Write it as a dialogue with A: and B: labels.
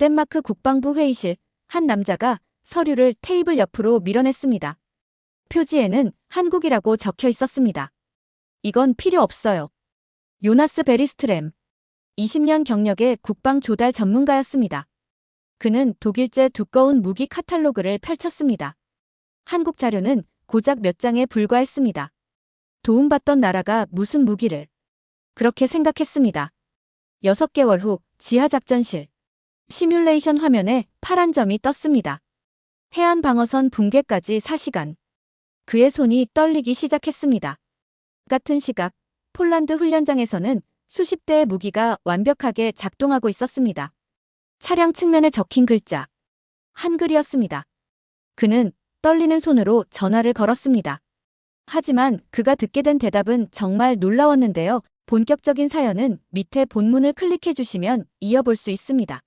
A: 덴마크 국방부 회의실 한 남자가 서류를 테이블 옆으로 밀어냈습니다. 표지에는 한국이라고 적혀 있었습니다. 이건 필요 없어요. 요나스 베리스트램. 20년 경력의 국방 조달 전문가였습니다. 그는 독일제 두꺼운 무기 카탈로그를 펼쳤습니다. 한국 자료는 고작 몇 장에 불과했습니다. 도움받던 나라가 무슨 무기를. 그렇게 생각했습니다. 6개월 후 지하작전실. 시뮬레이션 화면에 파란 점이 떴습니다. 해안 방어선 붕괴까지 4시간. 그의 손이 떨리기 시작했습니다. 같은 시각, 폴란드 훈련장에서는 수십 대의 무기가 완벽하게 작동하고 있었습니다. 차량 측면에 적힌 글자. 한글이었습니다. 그는 떨리는 손으로 전화를 걸었습니다. 하지만 그가 듣게 된 대답은 정말 놀라웠는데요. 본격적인 사연은 밑에 본문을 클릭해 주시면 이어볼 수 있습니다.